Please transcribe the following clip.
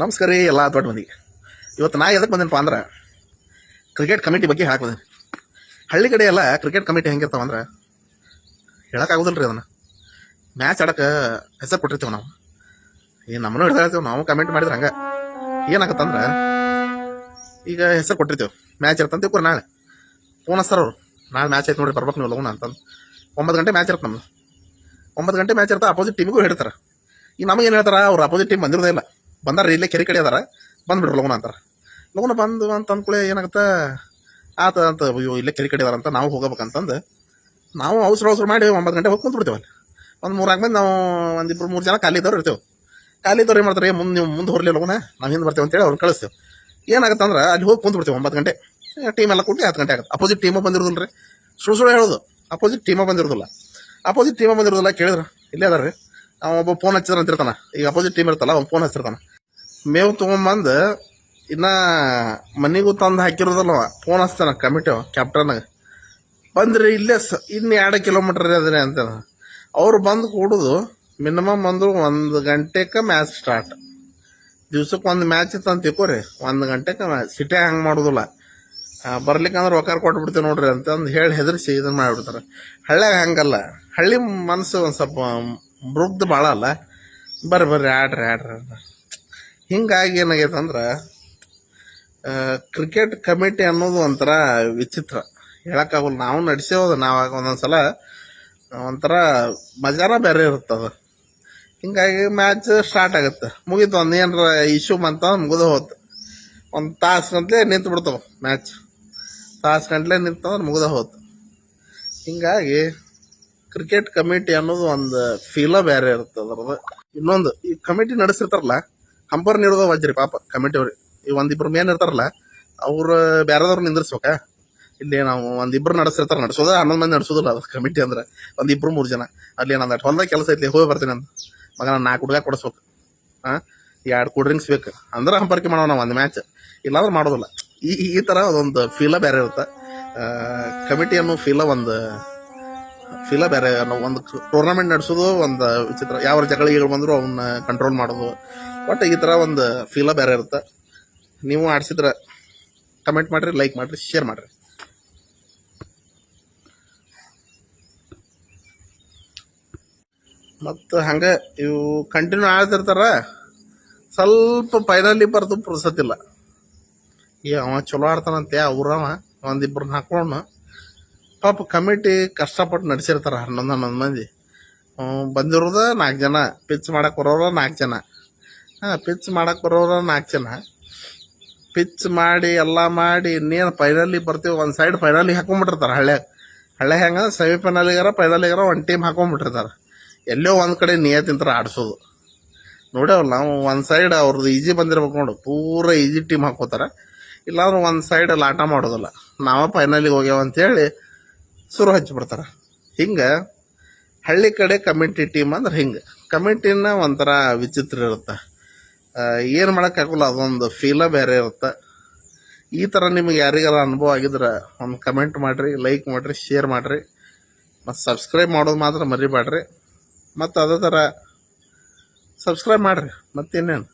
ನಮಸ್ಕಾರ ರೀ, ಎಲ್ಲ ದೊಡ್ಡ ಮಂದಿಗೆ ಇವತ್ತು ನಾ ಎದಕ್ಕೆ ಬಂದೇನಪ್ಪ ಅಂದ್ರೆ ಕ್ರಿಕೆಟ್ ಕಮಿಟಿ ಬಗ್ಗೆ ಹಾಕ್ಬಂದೇನೆ ಹಳ್ಳಿ ಕಡೆ ಎಲ್ಲ ಕ್ರಿಕೆಟ್ ಕಮಿಟಿ ಹೆಂಗಿರ್ತಾವ ಅಂದ್ರೆ ಹೇಳೋಕ್ಕಾಗೋದಿಲ್ಲ ರೀ ಅದನ್ನು. ಮ್ಯಾಚ್ ಆಡಕ್ಕೆ ಹೆಸರು ಕೊಟ್ಟಿರ್ತೀವಿ ನಾವು. ಈ ನಮ್ಮನ್ನು ಹಿಡ್ತಾ ಇರ್ತೀವಿ ನಾವು ಕಮೆಂಟ್ ಮಾಡಿದ್ರೆ ಹಂಗೆ. ಏನಾಗತ್ತಂದ್ರೆ ಈಗ ಹೆಸರು ಕೊಟ್ಟಿರ್ತೀವಿ. ಮ್ಯಾಚ್ ಇರ್ತಂತ ತಿಳ್ಕೊರಿ ನಾಳೆ. ಫೋನ್ ಸರ್ ಅವರು. ನಾಳೆ ಮ್ಯಾಚ್ ಐತೆ ನೋಡಿ ಬರ್ಬೇಕು ನೀವು ಲಗುನ ಅಂತಂದು ಒಂಬತ್ತು ಗಂಟೆ ಮ್ಯಾಚ್ ಇರುತ್ತೆ ನಮ್ಮದು ಒಂಬತ್ತು ಗಂಟೆ ಮ್ಯಾಚ್ ಇರ್ತಾ ಅಪೋಸಿಟ್ ಟೀಮಿಗೂ ಹೇಳ್ತಾರೆ ಈಗ ನಮಗೇನು ಹೇಳ್ತಾರ, ಅವ್ರು ಅಪೋಸಿಟ್ ಟೀಮ್ ಬಂದಿರೋದೇ ಇಲ್ಲ. ಬಂದಾರ ಇಲ್ಲೇ ಕೆರೆ ಕಡೆ ಅದಾರ. ಬಂದ್ಬಿಡ್ರಿ ಲಗುನ ಅಂತಾರೆ. ಲಗುನ ಬಂದು ಅಂತ ಅಂದ್ಕೂಳೆ ಏನಾಗುತ್ತೆ? ಆತ ಅಂತ, ಅಯ್ಯೋ, ಇಲ್ಲೇ ಕೆರೆ ಕಡೆ ಅದಾರ ಅಂತ ನಾವು ಹೋಗಬೇಕಂತಂದು ನಾವು ಅವಸರ ಅವಸರ ಮಾಡಿ ಒಂಬತ್ತು ಗಂಟೆ ಹೋಗಿ ಕುಂತ್ಬಿಡ್ತೇವೆ ಅಲ್ಲಿ. ಒಂದು ಮೂರು ಮಂದಿ ನಾವು ಒಂದಿಬ್ರು ಮೂರು ಜನ ಖಾಲಿ ಇದ್ದವ್ರು ಇರ್ತೇವೆ. ಖಾಲಿ ಇದ್ದವ್ರು ಏನು ಮಾಡ್ತಾರೆ ಮುಂದೆ ನೀವು ಮುಂದೆ ಹೊರಲಿ ಲಗುನ ನಾವು ಹಿಂದೆ ಬರ್ತೇವೆ ಅಂತೇಳಿ ಅವ್ರನ್ನ ಕಳಿಸ್ತೇವೆ. ಏನಾಗುತ್ತೆ ಅಂದ್ರೆ ಅಲ್ಲಿ ಹೋಗಿ ಕುಂತ್ಬಿಡ್ತೇವೆ ಒಂಬತ್ತು ಗಂಟೆ. ಟೀಮ್ ಎಲ್ಲ ಕೂಡಿ ಹತ್ತು ಗಂಟೆ ಆಗುತ್ತೆ. ಅಪೋಸಿಟ್ ಟೀಮ ಬಂದಿರೋದಿಲ್ಲ ರೀ ಸುಳ್ಳು ಸುಳ್ಳು ಹೇಳೋದು. ಅಪೋಸಿಟ್ ಟೀಮ ಬಂದಿರೋದಿಲ್ಲ. ಅಪೋಸಿಟ್ ಟೀಮ ಬಂದಿರೋದಿಲ್ಲ ಕೇಳಿದ್ರು? ಇಲ್ಲೇ ಅದಾರ ರೀ ಅವ ಒಬ್ಬ ಫೋನ್ ಹಚ್ಚಿದ್ರೆ ಅಂತ ಇರ್ತಾನ ಈಗ ಅಪೋಸಿಟ್ ಟೀಮ್ ಇರ್ತಲ್ಲ, ಅವ್ನು ಫೋನ್ ಹಚ್ಚಿರ್ತಾನ. ಮೇವು ತೊಗೊಂಬಂದು ಇನ್ನ ಮನಿಗೂ ತಂದು ಹಾಕಿರೋದಲ್ವ ಫೋನ್ ಹಚ್ತಾನ ಕಮಿಟಿ ಕ್ಯಾಪ್ಟನ್ ಬಂದ್ರಿ ಇಲ್ಲೇ ಸ ಇನ್ನು ಎರಡು ಕಿಲೋಮೀಟರ್ ಅದೇ ಅಂತ ಅವ್ರು ಬಂದು ಕೂಡುದು ಮಿನಿಮಮ್ ಅಂದರು ಒಂದು ಗಂಟೆಗೆ ಮ್ಯಾಚ್ ಸ್ಟಾರ್ಟ್ ದಿವ್ಸಕ್ಕೆ ಒಂದು ಮ್ಯಾಚ್ ಇತ್ತು ಅಂತ ಒಂದು ಗಂಟೆಗೆ ಮ್ಯಾಚ್ ಸಿಟಿ ಹಂಗೆ ಮಾಡೋದಿಲ್ಲ. ಬರ್ಲಿಕ್ಕೆ ಅಂದ್ರೆ ರೊಕ್ಕ ಕೊಟ್ಬಿಡ್ತೀವಿ ನೋಡ್ರಿ ಅಂತಂದು ಹೇಳಿ ಹೆದರ್ಸಿ ಇದನ್ನು ಮಾಡಿಬಿಡ್ತಾರೆ. ಹಳ್ಳ್ಯಾಗ ಹಂಗಲ್ಲ, ಹಳ್ಳಿ ಮನಸ್ಸು ಒಂದು ಸ್ವಲ್ಪ ಮೃಗ್ದು ಭಾಳ ಅಲ್ಲ. ಬರ್ರಿ ಬರ್ರಿ, ಆಡ್ರಿ ಆಡ್ರಿ ಅಂತ. ಹಿಂಗಾಗಿ ಏನಾಗೈತೆ ಅಂದ್ರೆ ಕ್ರಿಕೆಟ್ ಕಮಿಟಿ ಅನ್ನೋದು ಒಂಥರ ವಿಚಿತ್ರ. ಹೇಳೋಕ್ಕಾಗಲ್ಲ, ನಾವು ನಡೆಸೋದು ನಾವಾಗ ಒಂದೊಂದ್ಸಲ ಒಂಥರ ಮಜಾನ ಬೇರೆ ಇರುತ್ತದ ಹಿಂಗಾಗಿ ಮ್ಯಾಚ್ ಸ್ಟಾರ್ಟ್ ಆಗುತ್ತೆ. ಮುಗೀತು, ಒಂದು ಏನಾರ ಇಶ್ಯೂ ಬಂತ ಮುಗಿದು ಹೋತು ಒಂದು ತಾಸು ಗಂಟ್ಲೆ ನಿಂತು ಬಿಡ್ತಾವ ಮ್ಯಾಚ್ ತಾಸು ಗಂಟ್ಲೆ ನಿಂತಂದ್ರೆ ಮುಗಿದ ಹೋತು ಹಿಂಗಾಗಿ ಕ್ರಿಕೆಟ್ ಕಮಿಟಿ ಅನ್ನೋದು ಒಂದು ಫೀಲ ಬೇರೆ ಇರುತ್ತೆ ಇನ್ನೊಂದು, ಈ ಕಮಿಟಿ ನಡೆಸಿರ್ತಾರಲ್ಲ ಹಂಪರ್ ನೀಡೋದು ವಜ್ರಿ ಪಾಪ, ಕಮಿಟಿ ಅವ್ರಿ. ಈ ಒಂದಿಬ್ರು ಮೇನ್ ಇರ್ತಾರಲ್ಲ, ಅವ್ರು ಬೇರೆದವ್ರು ನಿಂದಿರ್ಸ್ಬೇಕಾ. ಇಲ್ಲಿ ನಾವು ಒಂದಿಬ್ರು ನಡೆಸಿರ್ತಾರೆ, ನಡೆಸೋದ ಹನ್ನೊಂದು ಮಂದಿ ನಡೆಸೋದಿಲ್ಲ ಅದು ಕಮಿಟಿ ಅಂದ್ರೆ. ಒಂದಿಬ್ರು ಮೂರು ಜನ. ಅಲ್ಲಿ ನಂದು ಹೊಲ್ದಾಗ ಕೆಲಸ ಐತಿ ಹೋಗಿ ಬರ್ತೀನಿ ಅಂತ ಮಗ ನಾಲ್ಕು ಹುಡುಗ ಕೊಡಿಸ್ಬೇಕು. ಹಾಂ ಎರಡು ಕೂಲ್ ಡ್ರಿಂಕ್ಸ್ ಬೇಕು. ಅಂದ್ರೆ ಹಂಪರ್ಕೆ ಮಾಡೋಣ ನಾವು ಒಂದು ಮ್ಯಾಚ್ ಇಲ್ಲಾಂದ್ರೆ ಮಾಡೋದಿಲ್ಲ. ಈ ಈ ಥರ ಅದೊಂದು ಫೀಲ ಬೇರೆ ಇರುತ್ತೆ. ಕಮಿಟಿ ಅನ್ನೋ ಫೀಲ ಒಂದು ಫೀಲ ಬೇರೆ ಒಂದು ಟೂರ್ನಮೆಂಟ್ ನಡೆಸೋದು, ಒಂದು ವಿಚಿತ್ರ, ಯಾವ ಜಗಳಿಗಳು ಬಂದ್ರು ಅವನ್ನ ಕಂಟ್ರೋಲ್ ಮಾಡೋದು. ಬಟ್ ಈ ಥರ ಒಂದು ಫೀಲ ಬೇರೆ ಇರುತ್ತೆ. ನೀವು ಆಡಿಸಿದ್ರೆ ಕಮೆಂಟ್ ಮಾಡಿರಿ ಲೈಕ್ ಮಾಡಿರಿ ಶೇರ್ ಮಾಡಿರಿ. ಮತ್ತು ಹಂಗೆ ಇವು ಕಂಟಿನ್ಯೂ ಆಡ್ತಿರ್ತಾರ, ಸ್ವಲ್ಪ ಫೈನಲಿ ಬರೆದು ಪುರ್ಸತ್ತಿಲ್ಲ ಈ ಅವ ಚಲೋ ಆಡ್ತಾನಂತೆ ಅವ್ರವ ಒಂದಿಬ್ರನ್ನ ಹಾಕೊಂಡು ಪಾಪ ಕಮಿಟಿ ಕಷ್ಟಪಟ್ಟು ನಡೆಸಿರ್ತಾರ ಹನ್ನೊಂದು ಹನ್ನೊಂದು ಮಂದಿ. ಬಂದಿರೋದ ನಾಲ್ಕು ಜನ ಪಿಚ್ ಮಾಡಕ್ಕೆ ಬರೋರು ನಾಲ್ಕು ಜನ. ಪಿಚ್ ಮಾಡಕ್ಕೆ ಬರೋರು ನಾಲ್ಕು ಜನ. ಪಿಚ್ ಮಾಡಿ, ಎಲ್ಲ ಮಾಡಿ, ಇನ್ನೇನು ಫೈನಲಿ ಬರ್ತೀವಿ, ಒಂದು ಸೈಡ್ ಫೈನಲಿಗೆ ಹಾಕೊಂಡ್ಬಿಟ್ಟಿರ್ತಾರೆ ಹಳ್ಳ್ಯಾಗ. ಹಳ್ಳ್ಯಾಗ ಹೆಂಗಂದ್ರೆ ಸೆಮಿ ಫೈನಲಿಗಾರ ಒಂದು ಟೀಮ್ ಹಾಕೊಂಡ್ಬಿಟ್ಟಿರ್ತಾರೆ ಎಲ್ಲೋ ಒಂದು ಕಡೆ ನಿಯತಿಂತರ ಆಡಿಸೋದು. ನೋಡ್ಯಾವಲ್ಲ ನಾವು ಒಂದು ಸೈಡ್ ಅವ್ರದ್ದು ಈಜಿ ಬಂದಿರ್ಬೇಕು ನೋಡು, ಪೂರ ಈಜಿ ಟೀಮ್ ಹಾಕೋತಾರೆ. ಇಲ್ಲಾಂದ್ರೆ ಒಂದು ಸೈಡ್ ಲಾಟ ಮಾಡೋದಿಲ್ಲ. ನಾವೇ ಫೈನಲಿಗೆ ಹೋಗ್ಯಾವ ಅಂತೇಳಿ ಶುರು ಹಚ್ಚಿಬಿಡ್ತಾರೆ ಹಿಂಗೆ ಹಳ್ಳಿ ಕಡೆ ಕಮಿಟಿ ಟೀಮ್ ಅಂದ್ರೆ ಹಿಂಗೆ. ಕಮಿಟಿನ ಒಂಥರ ವಿಚಿತ್ರ ಇರುತ್ತೆ. ಏನು ಮಾಡೋಕ್ಕಾಗಲ್ಲ ಅದೊಂದು ಫೀಲ ಬೇರೆ ಇರುತ್ತೆ. ಈ ಥರ ನಿಮಗೆ ಯಾರಿಗಾರ ಅನುಭವ ಆಗಿದ್ರೆ ಒಂದು ಕಮೆಂಟ್ ಮಾಡಿರಿ ಲೈಕ್ ಮಾಡಿರಿ ಶೇರ್ ಮಾಡಿರಿ. ಮತ್ತು ಸಬ್ಸ್ಕ್ರೈಬ್ ಮಾಡೋದು ಮಾತ್ರ ಮರಿಬೇಡ್ರಿ ಮತ್ತು ಅದೇ ಥರ ಸಬ್ಸ್ಕ್ರೈಬ್ ಮಾಡಿರಿ. ಮತ್ತಿನ್ನೇನು